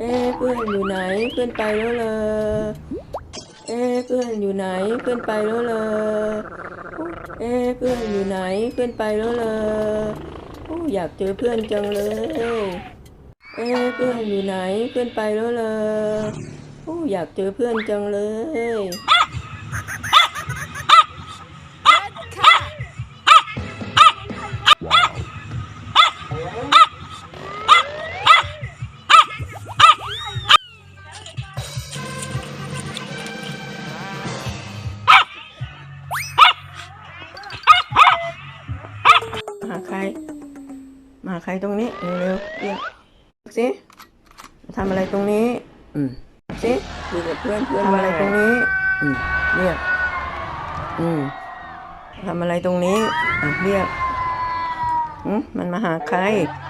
เอ๊เพื่อนอยู่ไหนเพื่อนไปแล้วเลยเอ๊เพื่อนอยู่ไหนเพื่อนไปแล้วเลยเอ๊เพื่อนอยู่ไหนเพื่อนไปแล้วเลยอโอ้อยากเจอเพื่อนจังเลยเอ๊เพื่อนอยู่ไหนเพื่อนไปแล้วเลยอโอ้อยากเจอเพื่อนจังเลย หาใครมาหาใครตรงนี้เร็วๆเรียกสิทำอะไรตรงนี้ อืมสิคุยกับเพื่อนเพื่อนทำอะไรตรงนี้ อืมเรียกอืมทำอะไรตรงนี้อะเรียกอืมมันมาหาใครเ